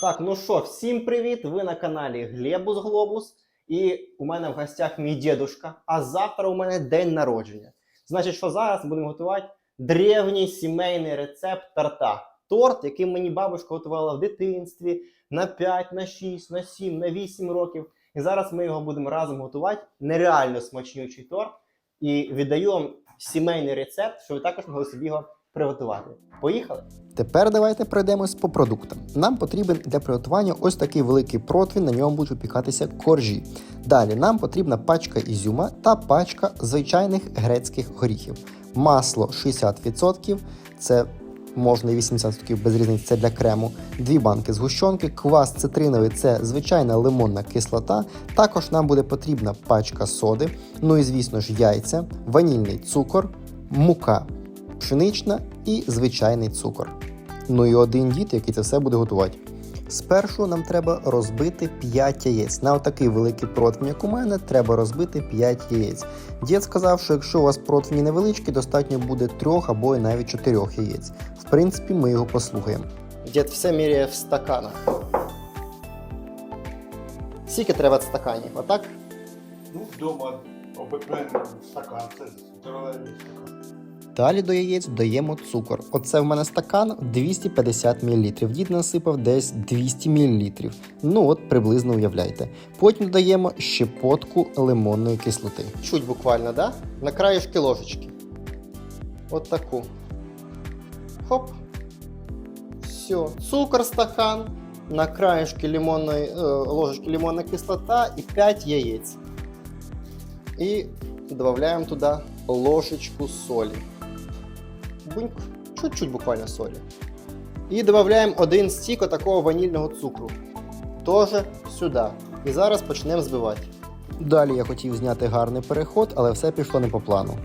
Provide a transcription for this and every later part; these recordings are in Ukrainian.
Так, ну що, всім привіт! Ви на каналі Глебус Глобус. І у мене в гостях мій дідушка. А завтра у мене день народження. Значить, що зараз будемо готувати древній сімейний рецепт торта. Торт, який мені бабушка готувала в дитинстві на 5, на 6, на 7, на 8 років. І зараз ми його будемо разом готувати. Нереально смачнючий торт. І віддаю вам сімейний рецепт, щоб ви також могли собі його приготувати. Поїхали! Тепер давайте пройдемось по продуктам. Нам потрібен для приготування ось такий великий противень, на ньому будуть випікатися коржі. Далі нам потрібна пачка ізюма та пачка звичайних грецьких горіхів. Масло 60%, це можна і 80% без різниці, це для крему. Дві банки згущенки, квас цитриновий це звичайна лимонна кислота. Також нам буде потрібна пачка соди, ну і звісно ж яйця, ванільний цукор, мука пшенична і звичайний цукор. Ну і один дід, який це все буде готувати. Спершу нам треба розбити 5 яєць. На отакий великий противень, як у мене, треба розбити 5 яєць. Дід сказав, що якщо у вас противні невеличкі, достатньо буде 3 або навіть 4 яєць. В принципі, ми його послухаємо. Дід все міряє в стаканах. Скільки треба стаканів? Отак? Ну, вдома обикновений стакан, це здоровенний стакан. Далі до яєць додаємо цукор. Оце в мене стакан 250 мл. Дід насипав десь 200 мл. Ну от приблизно уявляйте. Потім додаємо щепотку лимонної кислоти. Чуть буквально, да? На краєшки ложечки. От таку. Хоп. Все. Цукор стакан. На краєшки лимонної, е, ложечки лимонна кислота і 5 яєць. І додаємо туди ложечку солі. Чуть-чуть буквально солі. І додаємо один стік такого ванільного цукру. Тоже сюди. І зараз почнемо збивати. Далі я хотів зняти гарний переход, але все пішло не по плану.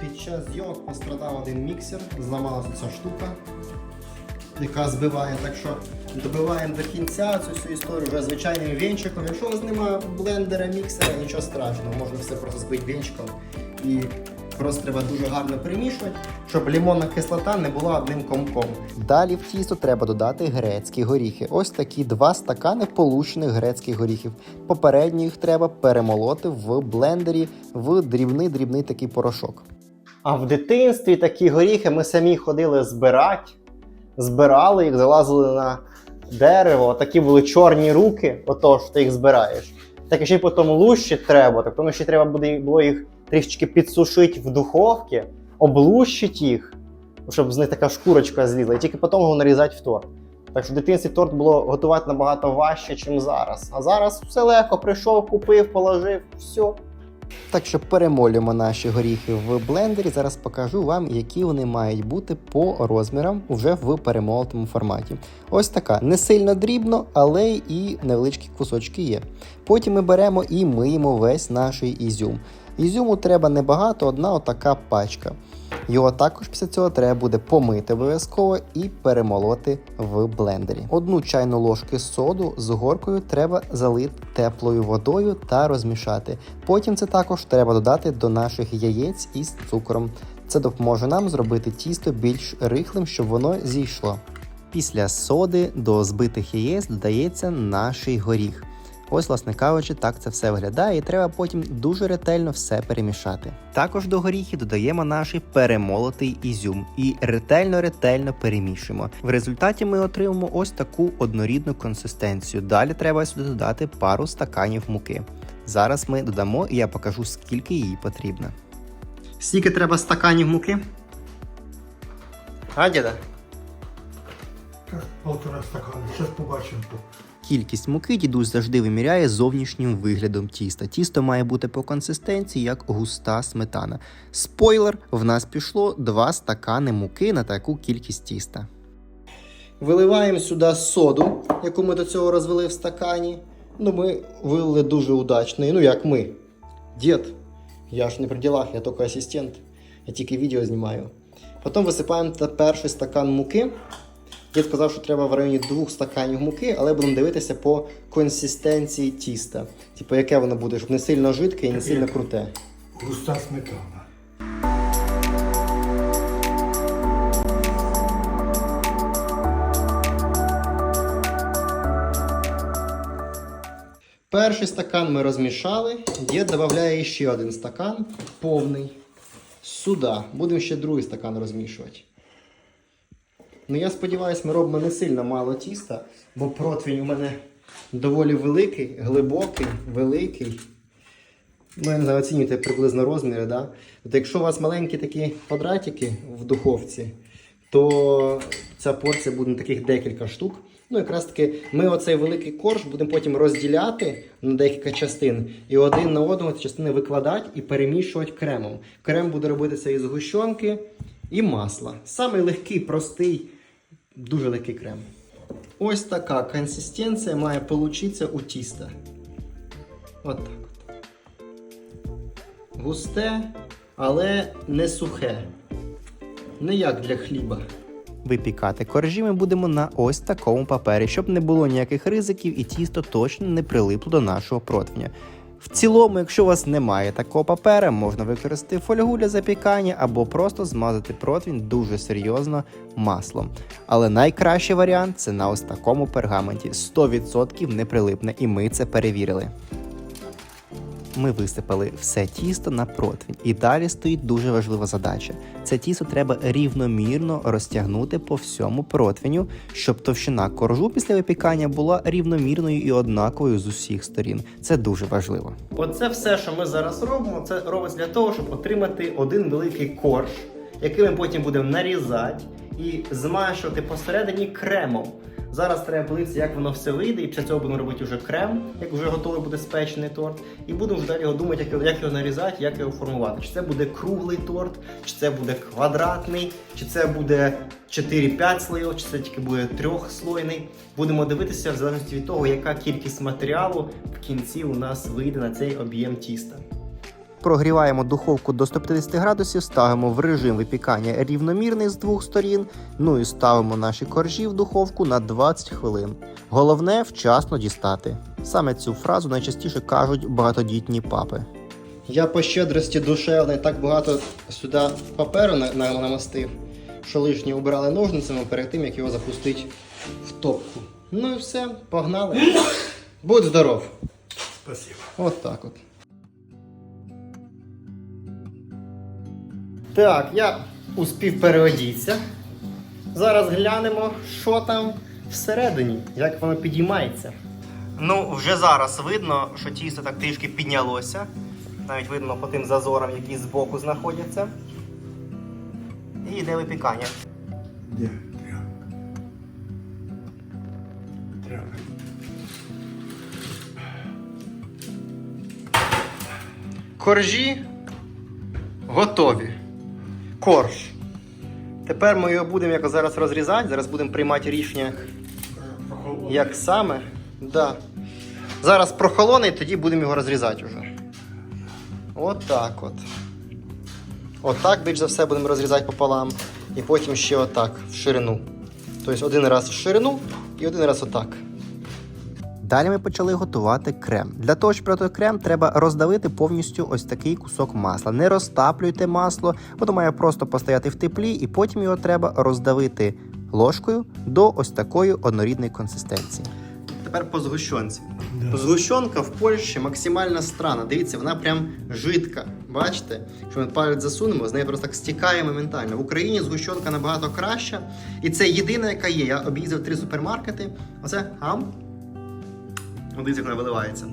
Під час зйомок пострадав один міксер, зламалася ця штука, яка збиває. Так що добиваємо до кінця цю всю історію вже звичайним вінчиком. Якщо у вас немає блендера, міксера, нічого страшного, можна все просто збити вінчиком. І просто треба дуже гарно перемішувати, щоб лимонна кислота не була одним комком. Далі в тісто треба додати грецькі горіхи. Ось такі два стакани полущених грецьких горіхів. Попередньо їх треба перемолоти в блендері в дрібний-дрібний такий порошок. А в дитинстві такі горіхи ми самі ходили збирати, збирали їх, залазили на дерево, такі були чорні руки, отож ти їх збираєш. Так і ще й потім лущити треба, так тому ще треба буде було їх трішечки підсушити в духовці, облущити їх, щоб з них така шкурочка злізла, і тільки потім його нарізати в торт. Так що в дитинстві торт було готувати набагато важче, ніж зараз. А зараз все легко, прийшов, купив, положив, все. Так що перемолюємо наші горіхи в блендері. Зараз покажу вам, які вони мають бути по розмірам вже в перемолотому форматі. Ось така не сильно дрібно, але і невеличкі кусочки є. Потім ми беремо і миємо весь наш ізюм. Ізюму треба небагато, одна отака пачка. Його також після цього треба буде помити обов'язково і перемолоти в блендері. Одну чайну ложку соду з горкою треба залити теплою водою та розмішати. Потім це також треба додати до наших яєць із цукром. Це допоможе нам зробити тісто більш рихлим, щоб воно зійшло. Після соди до збитих яєць додається наш горіх. Ось, власне кажучи, так це все виглядає, і треба потім дуже ретельно все перемішати. Також до горіхів додаємо наш перемолотий ізюм і ретельно-ретельно перемішуємо. В результаті ми отримаємо ось таку однорідну консистенцію. Далі треба сюди додати пару стаканів муки. Зараз ми додамо і я покажу, скільки її потрібно. Скільки треба стаканів муки? А, діда? Полтора стакана, зараз побачимо. Кількість муки дідусь завжди виміряє зовнішнім виглядом тіста. Тісто має бути по консистенції як густа сметана. Спойлер, в нас пішло 2 стакани муки на таку кількість тіста. Виливаємо сюди соду, яку ми до цього розвели в стакані. Ну, ми вилили дуже удачно. Ну, як ми. Дід. Я ж не при ділах, я тільки асистент. Я тільки відео знімаю. Потім висипаємо перший стакан муки. Дід сказав, що треба в районі двох стаканів муки, але будемо дивитися по консистенції тіста. Типу, яке воно буде, щоб не сильно жидке і не сильно круте. Густа сметана. Перший стакан ми розмішали. Дід додає ще один стакан повний. Сюди. Будемо ще другий стакан розмішувати. Ну, я сподіваюся, ми робимо не сильно мало тіста, бо противень у мене доволі великий, глибокий, великий. Ну, я не знаю, оцінюйте приблизно розміри, да? От якщо у вас маленькі такі квадратики в духовці, то ця порція буде на таких декілька штук. Ну, якраз таки, ми оцей великий корж будемо потім розділяти на декілька частин і один на одного ці частини викладати і перемішувати кремом. Крем буде робитися із згущенки і масла. Самий легкий, простий, дуже легкий крем. Ось така консистенція має получитися у тіста. От так. Густе, але не сухе. Не як для хліба. Випікати коржі ми будемо на ось такому папері, щоб не було ніяких ризиків і тісто точно не прилипло до нашого противня. В цілому, якщо у вас немає такого папера, можна використати фольгу для запікання або просто змазати противень дуже серйозно маслом. Але найкращий варіант це на ось такому пергаменті. 100% не прилипне, і ми це перевірили. Ми висипали все тісто на противень, і далі стоїть дуже важлива задача. Це тісто треба рівномірно розтягнути по всьому противню, щоб товщина коржу після випікання була рівномірною і однаковою з усіх сторін. Це дуже важливо. Оце все, що ми зараз робимо, це робиться для того, щоб отримати один великий корж, який ми потім будемо нарізати і змащувати посередині кремом. Зараз треба подивитися, як воно все вийде, і після цього будемо робити вже крем, як вже готовий буде спечений торт. І будемо вже далі його думати, як його, як його нарізати, як його формувати. Чи це буде круглий торт, чи це буде квадратний, чи це буде 4-5 слоїв, чи це тільки буде трьохслойний. Будемо дивитися в залежності від того, яка кількість матеріалу в кінці у нас вийде на цей об'єм тіста. Прогріваємо духовку до 150 градусів, ставимо в режим випікання рівномірний з двох сторін. Ну і ставимо наші коржі в духовку на 20 хвилин. Головне вчасно дістати. Саме цю фразу найчастіше кажуть багатодітні папи. Я по щедрості душевної так багато сюди паперу на- на- намастив, що лишнє убирали ножницями перед тим, як його запустити в топку. Ну і все, погнали. Будь здоров. Спасибо. От так от. Так, я успів переодітися. Зараз глянемо, що там всередині, як воно підіймається. Ну, вже зараз видно, що тісто так трішки піднялося. Навіть видно по тим зазорам, які збоку знаходяться. І йде випікання. Де? Тряпка. Тряпка. Коржі готові. Корж. Тепер ми його будемо якось зараз розрізати. Зараз будемо приймати рішення, як саме. Да. Зараз прохолоне, і тоді будемо його розрізати вже. От так от. Отак, більш за все, будемо розрізати пополам. І потім ще отак, в ширину. Тобто один раз в ширину і один раз отак. Далі ми почали готувати крем. Для того, щоб приготувати крем, треба роздавити повністю ось такий кусок масла. Не розтаплюйте масло, воно має просто постояти в теплі, і потім його треба роздавити ложкою до ось такої однорідної консистенції. Тепер по згущенці. Да. Згущенка в Польщі максимально странна. Дивіться, вона прям жидка. Бачите? Якщо ми палець засунемо, з неї просто так стікає моментально. В Україні згущенка набагато краща. І це єдина, яка є. Я об'їздив три супермаркети. Оце ам. Дивіться, як вона виливається.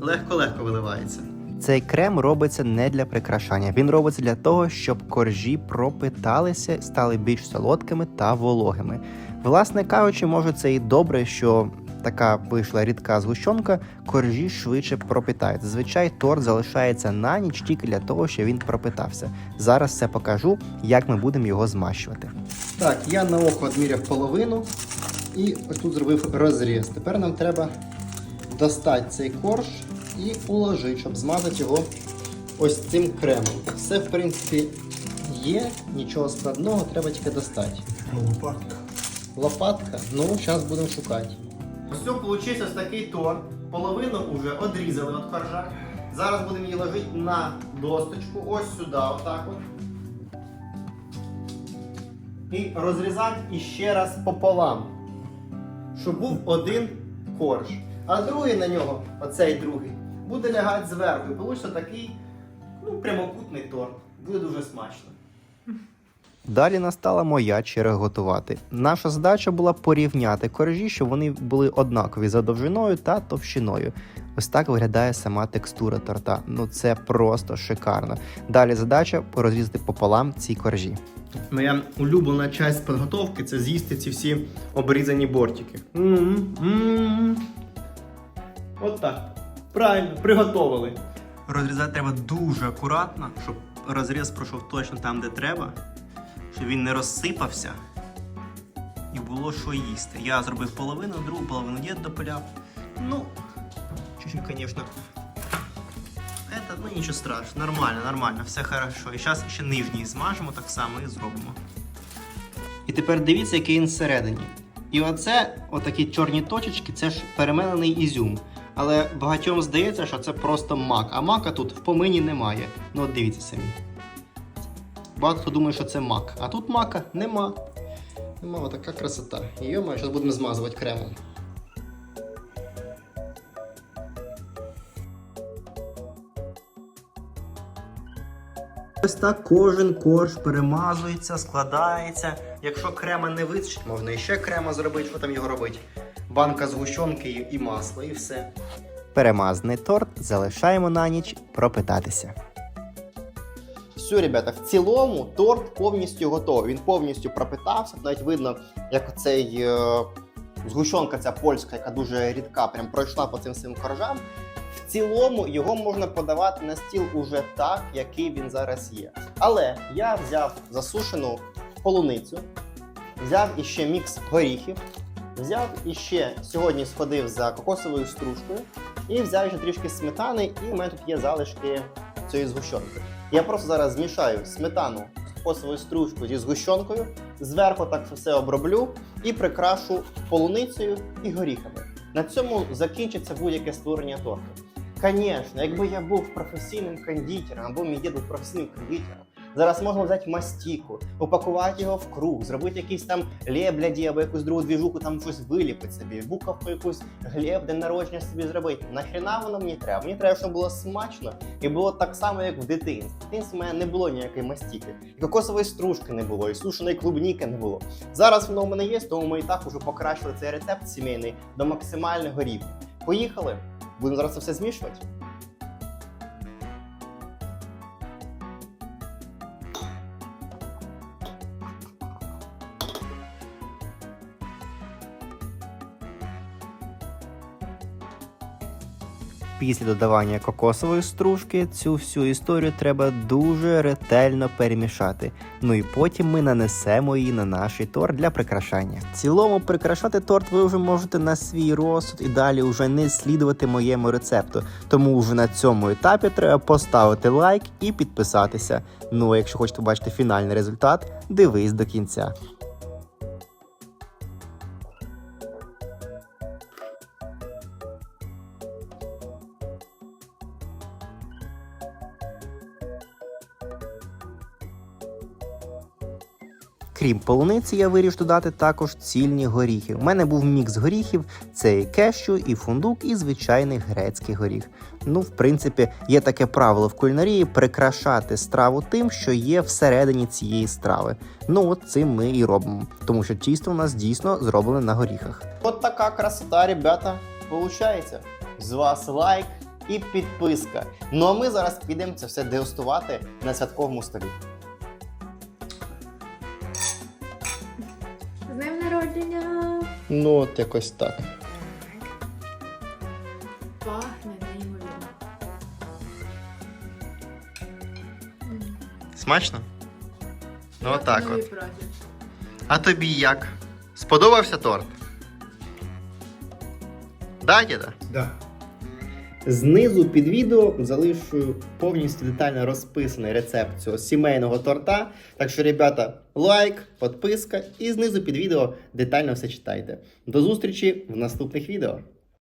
Легко-легко виливається. Цей крем робиться не для прикрашання. Він робиться для того, щоб коржі пропиталися, стали більш солодкими та вологими. Власне кажучи, може це і добре, що така вийшла рідка згущенка, коржі швидше пропитають. Зазвичай торт залишається на ніч тільки для того, щоб він пропитався. Зараз все покажу, як ми будемо його змащувати. Так, я на око відміряв половину і ось тут зробив розріз. Тепер нам треба достати цей корж і уложити, щоб змазати його ось цим кремом. Все, в принципі, є, нічого складного, треба тільки достати. Лопатка. Лопатка, ну, зараз будемо шукати. Все, вийшов ось такий торт. Половину вже одрізали від коржа. Зараз будемо її ложити на досточку, ось сюди, отак от. І розрізати іще раз пополам, щоб був один корж. А другий на нього, оцей другий, буде лягати зверху. І вийде такий ну, прямокутний торт. Буде дуже смачно. Далі настала моя черга готувати. Наша задача була порівняти коржі, щоб вони були однакові за довжиною та товщиною. Ось так виглядає сама текстура торта. Ну це просто шикарно. Далі задача розрізати пополам ці коржі. Моя улюблена часть підготовки це з'їсти ці всі обрізані бортики. М-м-м. От так. Правильно, приготовили. Розрізати треба дуже акуратно, щоб розріз пройшов точно там, де треба, щоб він не розсипався і було що їсти. Я зробив половину, другу половину дід допиляв. Ну, чуть-чуть, звісно. Это, ну нічого страшного, нормально, нормально, все хорошо. І зараз ще нижній змажемо так само і зробимо. І тепер дивіться, який він всередині. І оце, отакі чорні точечки, це ж перемелений ізюм. Але багатьом здається, що це просто мак, а мака тут в помині немає. Ну от дивіться самі. Багато хто думає, що це мак. А тут мака нема. Нема отака красота. Йома, зараз будемо змазувати кремом. Ось так кожен корж перемазується, складається. Якщо крема не вистачить, можна іще крема зробити, що там його робити. Банка згущенки і масло, і все. Перемазаний торт залишаємо на ніч пропитатися. Все, ребята, в цілому торт повністю готовий. Він повністю пропитався. Навіть видно, як цей е, згущенка, ця польська, яка дуже рідка, прям пройшла по цим всім коржам. В цілому його можна подавати на стіл уже так, який він зараз є. Але я взяв засушену полуницю, взяв іще мікс горіхів, взяв іще сьогодні сходив за кокосовою стружкою і взяв ще трішки сметани, і в мене тут є залишки цієї згущенки. Я просто зараз змішаю сметану з кокосовою стружкою зі згущенкою, зверху так все оброблю і прикрашу полуницею і горіхами. На цьому закінчиться будь-яке створення торту. Звісно, якби я був професійним кондитером або мій дід був професійним кондитером, зараз можна взяти мастіку, упакувати його в круг, зробити якісь там лебляді або якусь другу двіжуху, там щось виліпити собі, буковку якусь глеб, день народження собі зробити. Нахрена воно мені треба? Мені треба, щоб було смачно і було так само, як в дитинстві. В дитинстві в мене не було ніякої мастіки. І кокосової стружки не було, і сушеної клубніки не було. Зараз воно у мене є, тому ми і так уже покращили цей рецепт сімейний до максимального рівня. Поїхали! Будемо зараз це все змішувати. Після додавання кокосової стружки цю всю історію треба дуже ретельно перемішати. Ну і потім ми нанесемо її на наш торт для прикрашання. В цілому прикрашати торт ви вже можете на свій розсуд і далі вже не слідувати моєму рецепту. Тому вже на цьому етапі треба поставити лайк і підписатися. Ну а якщо хочете бачити фінальний результат, дивись до кінця. Крім полуниці, я вирішив додати також цільні горіхи. У мене був мікс горіхів: це і кещу, і фундук, і звичайний грецький горіх. Ну, в принципі, є таке правило в кулінарії прикрашати страву тим, що є всередині цієї страви. Ну от цим ми і робимо, тому що тісто у нас дійсно зроблене на горіхах. От така красота, ребята, получається. З вас лайк і підписка. Ну а ми зараз підемо це все дегустувати на святковому столі. Ну, от якось так. Пахне неймовірно. Смачно? Ну отак новий от. А тобі як? Сподобався торт? Да, діда? Да. Знизу під відео залишу повністю детально розписаний рецепт цього сімейного торта. Так що, ребята, лайк, підписка і знизу під відео детально все читайте. До зустрічі в наступних відео.